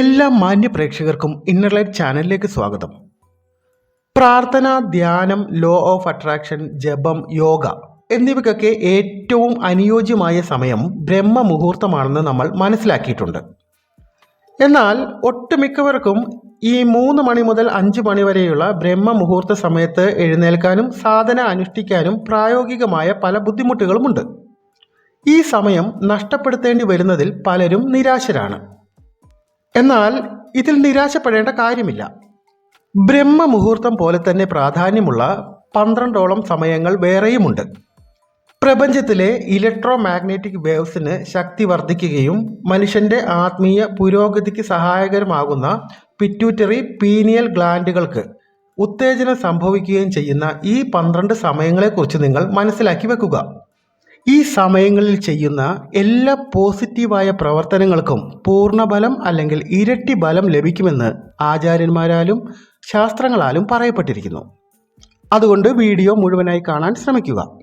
എല്ലാ മാന്യ പ്രേക്ഷകർക്കും ഇന്നർ ലൈറ്റ് ചാനലിലേക്ക് സ്വാഗതം. പ്രാർത്ഥന ധ്യാനം ലോ ഓഫ് അട്രാക്ഷൻ ജപം യോഗ എന്നിവയ്ക്കൊക്കെ ഏറ്റവും അനുയോജ്യമായ സമയം ബ്രഹ്മ മുഹൂർത്തമാണെന്ന് നമ്മൾ മനസ്സിലാക്കിയിട്ടുണ്ട്. എന്നാൽ ഒട്ടുമിക്കവർക്കും ഈ മൂന്ന് മണി മുതൽ അഞ്ച് മണി വരെയുള്ള ബ്രഹ്മ മുഹൂർത്ത സമയത്ത് എഴുന്നേൽക്കാനും സാധന അനുഷ്ഠിക്കാനും പ്രായോഗികമായ പല ബുദ്ധിമുട്ടുകളുമുണ്ട്. ഈ സമയം നഷ്ടപ്പെടുത്തേണ്ടി വരുന്നതിൽ പലരും നിരാശരാണ്. എന്നാൽ ഇതിൽ നിരാശപ്പെടേണ്ട കാര്യമില്ല. ബ്രഹ്മമുഹൂർത്തം പോലെ തന്നെ പ്രാധാന്യമുള്ള പന്ത്രണ്ടോളം സമയങ്ങൾ വേറെയുമുണ്ട്. പ്രപഞ്ചത്തിലെ ഇലക്ട്രോ മാഗ്നറ്റിക് വേവ്സിന് ശക്തി വർദ്ധിക്കുകയും മനുഷ്യന്റെ ആത്മീയ പുരോഗതിക്ക് സഹായകരമാകുന്ന പിറ്റ്യൂട്ടറി പീനിയൽ ഗ്ലാൻഡുകൾക്ക് ഉത്തേജനം സംഭവിക്കുകയും ചെയ്യുന്ന ഈ പന്ത്രണ്ട് സമയങ്ങളെക്കുറിച്ച് നിങ്ങൾ മനസ്സിലാക്കി വെക്കുക. ഈ സമയങ്ങളിൽ ചെയ്യുന്ന എല്ലാ പോസിറ്റീവായ പ്രവർത്തനങ്ങൾക്കും പൂർണബലം അല്ലെങ്കിൽ ഇരട്ടി ബലം ലഭിക്കുമെന്ന് ആചാര്യന്മാരാലും ശാസ്ത്രങ്ങളാലും പറയപ്പെട്ടിരിക്കുന്നു. അതുകൊണ്ട് വീഡിയോ മുഴുവനായി കാണാൻ ശ്രമിക്കുക.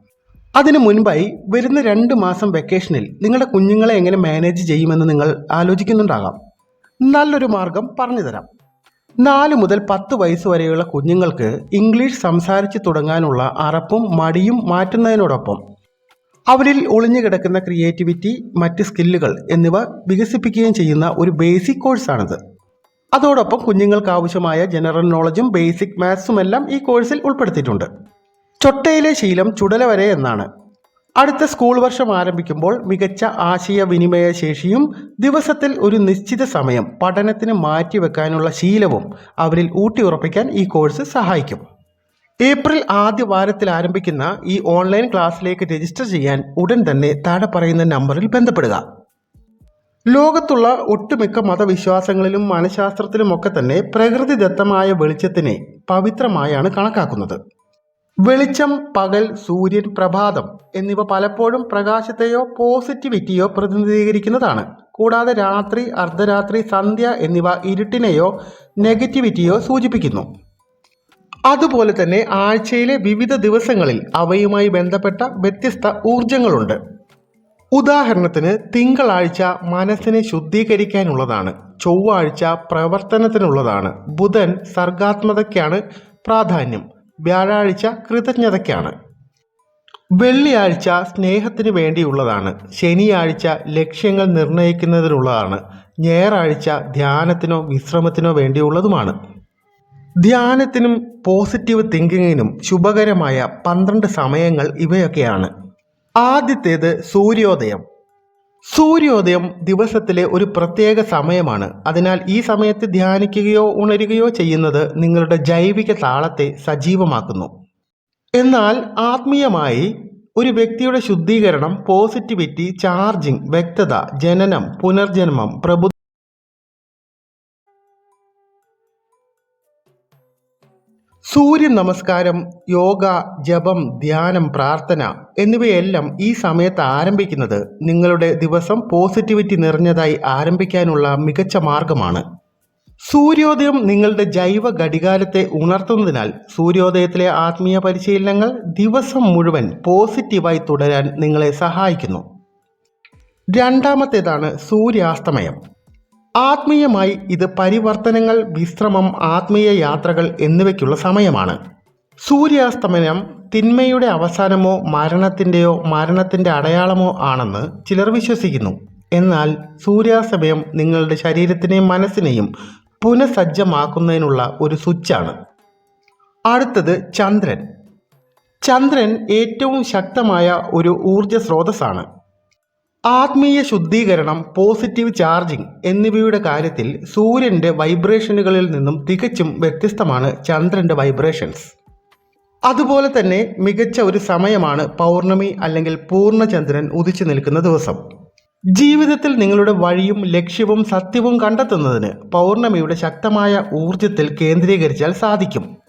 അതിനു മുൻപായി വരുന്ന രണ്ട് മാസം വെക്കേഷനിൽ നിങ്ങളുടെ കുഞ്ഞുങ്ങളെ എങ്ങനെ മാനേജ് ചെയ്യുമെന്ന് നിങ്ങൾ ആലോചിക്കുന്നുണ്ടാകാം. നല്ലൊരു മാർഗം പറഞ്ഞുതരാം. നാല് മുതൽ പത്ത് വയസ്സ് വരെയുള്ള കുഞ്ഞുങ്ങൾക്ക് ഇംഗ്ലീഷ് സംസാരിച്ച് തുടങ്ങാനുള്ള അറപ്പും മടിയും മാറ്റുന്നതിനോടൊപ്പം അവരിൽ ഒളിഞ്ഞു കിടക്കുന്ന ക്രിയേറ്റിവിറ്റി മറ്റ് സ്കില്ലുകൾ എന്നിവ വികസിപ്പിക്കുകയും ചെയ്യുന്ന ഒരു ബേസിക് കോഴ്സാണിത്. അതോടൊപ്പം കുഞ്ഞുങ്ങൾക്ക് ആവശ്യമായ ജനറൽ നോളജും ബേസിക് മാത്സും എല്ലാം ഈ കോഴ്സിൽ ഉൾപ്പെടുത്തിയിട്ടുണ്ട്. ചൊട്ടയിലെ ശീലം ചുടല വരെ എന്നാണ്. അടുത്ത സ്കൂൾ വർഷം ആരംഭിക്കുമ്പോൾ മികച്ച ആശയവിനിമയ ശേഷിയും ദിവസത്തിൽ ഒരു നിശ്ചിത സമയം പഠനത്തിന് മാറ്റിവെക്കാനുള്ള ശീലവും അവരിൽ ഊട്ടിയുറപ്പിക്കാൻ ഈ കോഴ്സ് സഹായിക്കും. ഏപ്രിൽ ആദ്യ വാരത്തിൽ ആരംഭിക്കുന്ന ഈ ഓൺലൈൻ ക്ലാസ്സിലേക്ക് രജിസ്റ്റർ ചെയ്യാൻ ഉടൻ തന്നെ താഴെ പറയുന്ന നമ്പറിൽ ബന്ധപ്പെടുക. ലോകത്തുള്ള ഒട്ടുമിക്ക മതവിശ്വാസങ്ങളിലും മനഃശാസ്ത്രത്തിലുമൊക്കെ തന്നെ പ്രകൃതിദത്തമായ വെളിച്ചത്തിനെ പവിത്രമായാണ് കണക്കാക്കുന്നത്. വെളിച്ചം പകൽ സൂര്യൻ പ്രഭാതം എന്നിവ പലപ്പോഴും പ്രകാശത്തെയോ പോസിറ്റിവിറ്റിയോ പ്രതിനിധീകരിക്കുന്നതാണ്. കൂടാതെ രാത്രി അർദ്ധരാത്രി സന്ധ്യ എന്നിവ ഇരുട്ടിനെയോ നെഗറ്റിവിറ്റിയോ സൂചിപ്പിക്കുന്നു. അതുപോലെ തന്നെ ആഴ്ചയിലെ വിവിധ ദിവസങ്ങളിൽ അവയുമായി ബന്ധപ്പെട്ട വ്യത്യസ്ത ഊർജങ്ങളുണ്ട് ഉദാഹരണത്തിന് തിങ്കളാഴ്ച മനസ്സിനെ ശുദ്ധീകരിക്കാനുള്ളതാണ് ചൊവ്വാഴ്ച പ്രവർത്തനത്തിനുള്ളതാണ് ബുധൻ സർഗാത്മതയ്ക്കാണ് പ്രാധാന്യം വ്യാഴാഴ്ച കൃതജ്ഞതയ്ക്കാണ്. വെള്ളിയാഴ്ച സ്നേഹത്തിന് വേണ്ടിയുള്ളതാണ് ശനിയാഴ്ച ലക്ഷ്യങ്ങൾ നിർണയിക്കുന്നതിനുള്ളതാണ് ഞായറാഴ്ച ധ്യാനത്തിനോ വിശ്രമത്തിനോ വേണ്ടിയുള്ളതുമാണ്. ധ്യാനത്തിനും പോസിറ്റീവ് തിങ്കിങ്ങിനും ശുഭകരമായ പന്ത്രണ്ട് സമയങ്ങൾ ഇവയൊക്കെയാണ്. ആദ്യത്തേത് സൂര്യോദയം. സൂര്യോദയം ദിവസത്തിലെ ഒരു പ്രത്യേക സമയമാണ്. അതിനാൽ ഈ സമയത്ത് ധ്യാനിക്കുകയോ ഉണരുകയോ ചെയ്യുന്നത് നിങ്ങളുടെ ജൈവിക താളത്തെ സജീവമാക്കുന്നു. എന്നാൽ ആത്മീയമായി ഒരു വ്യക്തിയുടെ ശുദ്ധീകരണം പോസിറ്റിവിറ്റി ചാർജിംഗ് വ്യക്തത ജനനം പുനർജന്മം പ്രബു സൂര്യ നമസ്കാരം യോഗ ജപം ധ്യാനം പ്രാർത്ഥന എന്നിവയെല്ലാം ഈ സമയത്ത് ആരംഭിക്കുന്നത് നിങ്ങളുടെ ദിവസം പോസിറ്റിവിറ്റി നിറഞ്ഞതായി ആരംഭിക്കാനുള്ള മികച്ച മാർഗമാണ്. സൂര്യോദയം നിങ്ങളുടെ ജൈവ ഘടികാരത്തെ ഉണർത്തുന്നതിനാൽ സൂര്യോദയത്തിലെ ആത്മീയ പരിശീലനങ്ങൾ ദിവസം മുഴുവൻ പോസിറ്റീവായി തുടരാൻ നിങ്ങളെ സഹായിക്കുന്നു. രണ്ടാമത്തേതാണ് സൂര്യാസ്തമയം. ആത്മീയമായി ഇത് പരിവർത്തനങ്ങൾ വിശ്രമം ആത്മീയ യാത്രകൾ എന്നിവയ്ക്കുള്ള സമയമാണ്. സൂര്യാസ്തമനം തിന്മയുടെ അവസാനമോ മരണത്തിന്റെയോ മരണത്തിന്റെ അടയാളമോ ആണെന്ന് ചിലർ വിശ്വസിക്കുന്നു. എന്നാൽ സൂര്യാസ്തമയം നിങ്ങളുടെ ശരീരത്തിനെയും മനസ്സിനെയും പുനഃസജ്ജമാക്കുന്നതിനുള്ള ഒരു സ്വിച്ചാണ്. അടുത്തത് ചന്ദ്രൻ. ചന്ദ്രൻ ഏറ്റവും ശക്തമായ ഒരു ഊർജ സ്രോതസ്സാണ് ആത്മീയ ശുദ്ധീകരണം പോസിറ്റീവ് ചാർജിംഗ് എന്നിവയുടെ കാര്യത്തിൽ സൂര്യന്റെ വൈബ്രേഷനുകളിൽ നിന്നും തികച്ചും വ്യത്യസ്തമാണ് ചന്ദ്രന്റെ വൈബ്രേഷൻസ്. അതുപോലെ തന്നെ മികച്ച ഒരു സമയമാണ് പൗർണമി അല്ലെങ്കിൽ പൂർണചന്ദ്രൻ ഉദിച്ചു നിൽക്കുന്ന ദിവസം. ജീവിതത്തിൽ നിങ്ങളുടെ വഴിയും ലക്ഷ്യവും സത്യവും കണ്ടെത്തുന്നതിന് പൗർണമിയുടെ ശക്തമായ ഊർജത്തിൽ കേന്ദ്രീകരിച്ചാൽ സാധിക്കും.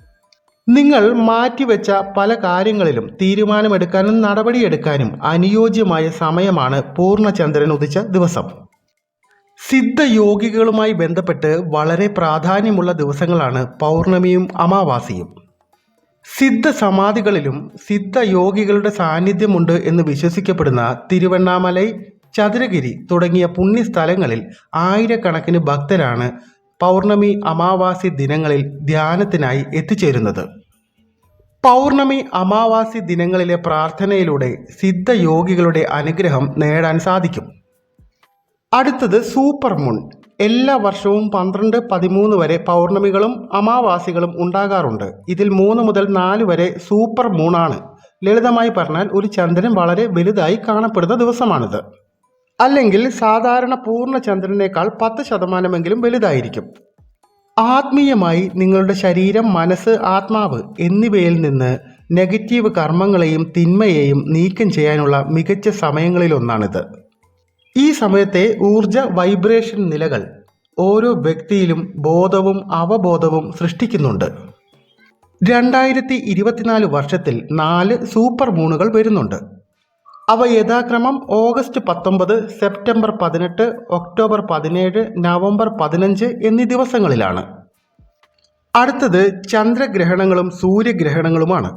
നിങ്ങൾ മാറ്റിവെച്ച പല കാര്യങ്ങളിലും തീരുമാനമെടുക്കാനും നടപടിയെടുക്കാനും അനുയോജ്യമായ സമയമാണ് പൂർണചന്ദ്രൻ ഉദിച്ച ദിവസം. സിദ്ധയോഗികളുമായി ബന്ധപ്പെട്ട് വളരെ പ്രാധാന്യമുള്ള ദിവസങ്ങളാണ് പൗർണമിയും അമാവാസിയും. സിദ്ധ സമാധികളിലും സിദ്ധയോഗികളുടെ സാന്നിധ്യമുണ്ട് എന്ന് വിശ്വസിക്കപ്പെടുന്ന തിരുവണ്ണാമലൈ ചതുരഗിരി തുടങ്ങിയ പുണ്യസ്ഥലങ്ങളിൽ ആയിരക്കണക്കിന് ഭക്തരാണ് പൗർണമി അമാവാസി ദിനങ്ങളിൽ ധ്യാനത്തിനായി എത്തിച്ചേരുന്നത്. പൗർണമി അമാവാസി ദിനങ്ങളിലെ പ്രാർത്ഥനയിലൂടെ സിദ്ധയോഗികളുടെ അനുഗ്രഹം നേടാൻ സാധിക്കും. അടുത്തത് സൂപ്പർ മൂൺ. എല്ലാ വർഷവും പന്ത്രണ്ട് പതിമൂന്ന് വരെ പൗർണമികളും അമാവാസികളും ഉണ്ടാകാറുണ്ട്. ഇതിൽ മൂന്ന് മുതൽ നാല് വരെ സൂപ്പർ മൂണാണ് ലളിതമായി പറഞ്ഞാൽ ഒരു ചന്ദ്രൻ വളരെ വലുതായി കാണപ്പെടുന്ന ദിവസമാണിത്. അല്ലെങ്കിൽ സാധാരണ പൂർണ ചന്ദ്രനേക്കാൾ പത്ത് ശതമാനമെങ്കിലും വലുതായിരിക്കും. ആത്മീയമായി നിങ്ങളുടെ ശരീരം മനസ്സ് ആത്മാവ് എന്നിവയിൽ നിന്ന് നെഗറ്റീവ് കർമ്മങ്ങളെയും തിന്മയെയും നീക്കം ചെയ്യാനുള്ള മികച്ച സമയങ്ങളിലൊന്നാണിത്. ഈ സമയത്തെ ഊർജ വൈബ്രേഷൻ നിലകൾ ഓരോ വ്യക്തിയിലും ബോധവും അവബോധവും സൃഷ്ടിക്കുന്നുണ്ട്. രണ്ടായിരത്തി ഇരുപത്തിനാല് വർഷത്തിൽ നാല് സൂപ്പർ മൂണുകൾ വരുന്നുണ്ട്. അവ യഥാക്രമം ഓഗസ്റ്റ് പത്തൊമ്പത് സെപ്റ്റംബർ പതിനെട്ട് ഒക്ടോബർ പതിനേഴ് നവംബർ പതിനഞ്ച് എന്നീ ദിവസങ്ങളിലാണ്. അടുത്തത് ചന്ദ്രഗ്രഹണങ്ങളും സൂര്യഗ്രഹണങ്ങളുമാണ്.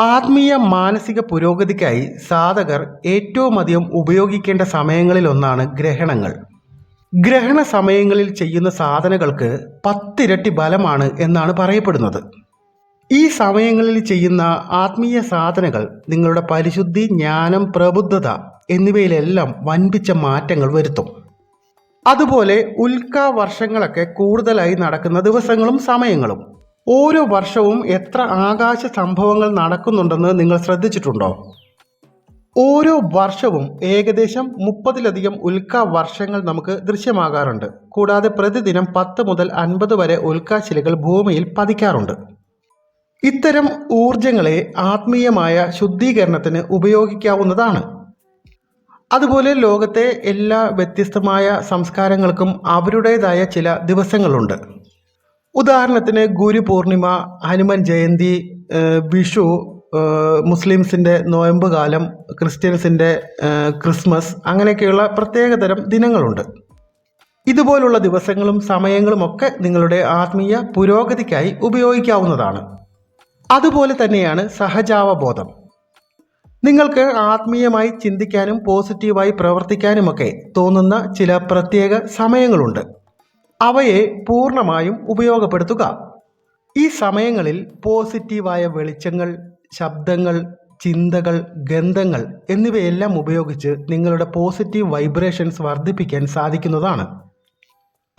ആത്മീയ മാനസിക പുരോഗതിക്കായി സാധകർ ഏറ്റവും അധികം ഉപയോഗിക്കേണ്ട സമയങ്ങളിലൊന്നാണ് ഗ്രഹണങ്ങൾ. ഗ്രഹണ സമയങ്ങളിൽ ചെയ്യുന്ന സാധനകൾക്ക് പത്തിരട്ടി ബലമാണ് എന്നാണ് പറയപ്പെടുന്നത്. ഈ സമയങ്ങളിൽ ചെയ്യുന്ന ആത്മീയ സാധനകൾ നിങ്ങളുടെ പരിശുദ്ധി ജ്ഞാനം പ്രബുദ്ധത എന്നിവയിലെല്ലാം വൻപിച്ച മാറ്റങ്ങൾ വരുത്തും. അതുപോലെ ഉൽക്ക വർഷങ്ങളൊക്കെ കൂടുതലായി നടക്കുന്ന ദിവസങ്ങളും സമയങ്ങളും. ഓരോ വർഷവും എത്ര ആകാശ സംഭവങ്ങൾ നടക്കുന്നുണ്ടെന്ന് നിങ്ങൾ ശ്രദ്ധിച്ചിട്ടുണ്ടോ? ഓരോ വർഷവും ഏകദേശം മുപ്പതിലധികം ഉൽക്ക വർഷങ്ങൾ നമുക്ക് ദൃശ്യമാകാറുണ്ട്. കൂടാതെ പ്രതിദിനം പത്ത് മുതൽ അൻപത് വരെ ഉൽക്കാശിലകൾ ഭൂമിയിൽ പതിക്കാറുണ്ട്. ഇത്തരം ഊർജങ്ങളെ ആത്മീയമായ ശുദ്ധീകരണത്തിന് ഉപയോഗിക്കാവുന്നതാണ്. അതുപോലെ ലോകത്തെ എല്ലാ വ്യത്യസ്തമായ സംസ്കാരങ്ങൾക്കും അവരുടേതായ ചില ദിവസങ്ങളുണ്ട്. ഉദാഹരണത്തിന് ഗുരു പൂർണിമ ഹനുമൻ ജയന്തി വിഷു മുസ്ലിംസിന്റെ നോയമ്പ് കാലം ക്രിസ്ത്യൻസിന്റെ ക്രിസ്മസ് അങ്ങനെയൊക്കെയുള്ള പ്രത്യേകതരം ദിനങ്ങളുണ്ട്. ഇതുപോലുള്ള ദിവസങ്ങളും സമയങ്ങളുമൊക്കെ നിങ്ങളുടെ ആത്മീയ പുരോഗതിക്കായി ഉപയോഗിക്കാവുന്നതാണ്. അതുപോലെ തന്നെയാണ് സഹജാവബോധം. നിങ്ങൾക്ക് ആത്മീയമായി ചിന്തിക്കാനും പോസിറ്റീവായി പ്രവർത്തിക്കാനുമൊക്കെ തോന്നുന്ന ചില പ്രത്യേക സമയങ്ങളുണ്ട്. അവയെ പൂർണമായും ഉപയോഗപ്പെടുത്തുക. ഈ സമയങ്ങളിൽ പോസിറ്റീവായ വെളിച്ചങ്ങൾ ശബ്ദങ്ങൾ ചിന്തകൾ ഗന്ധങ്ങൾ എന്നിവയെല്ലാം ഉപയോഗിച്ച് നിങ്ങളുടെ പോസിറ്റീവ് വൈബ്രേഷൻസ് വർദ്ധിപ്പിക്കാൻ സാധിക്കുന്നതാണ്.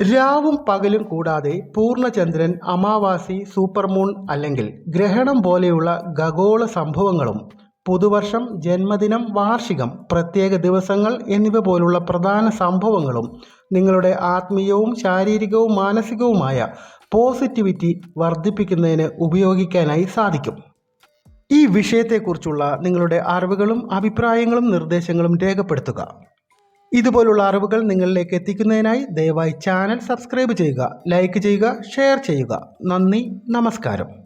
രാവും പകലും കൂടാതെ പൂർണചന്ദ്രൻ അമാവാസി സൂപ്പർമൂൺ അല്ലെങ്കിൽ ഗ്രഹണം പോലെയുള്ള ഖഗോള സംഭവങ്ങളും പുതുവർഷം ജന്മദിനം വാർഷികം പ്രത്യേക ദിവസങ്ങൾ എന്നിവ പോലുള്ള പ്രധാന സംഭവങ്ങളും നിങ്ങളുടെ ആത്മീയവും ശാരീരികവും മാനസികവുമായ പോസിറ്റിവിറ്റി വർദ്ധിപ്പിക്കുന്നതിന് ഉപയോഗിക്കാനായി സാധിക്കും. ഈ വിഷയത്തെക്കുറിച്ചുള്ള നിങ്ങളുടെ അറിവുകളും അഭിപ്രായങ്ങളും നിർദ്ദേശങ്ങളും രേഖപ്പെടുത്തുക. ഇതുപോലുള്ള അറിവുകൾ നിങ്ങളിലേക്ക് എത്തിക്കുന്നതിനായി ദയവായി ചാനൽ സബ്സ്ക്രൈബ് ചെയ്യുക ലൈക്ക് ചെയ്യുക ഷെയർ ചെയ്യുക. നന്ദി നമസ്കാരം.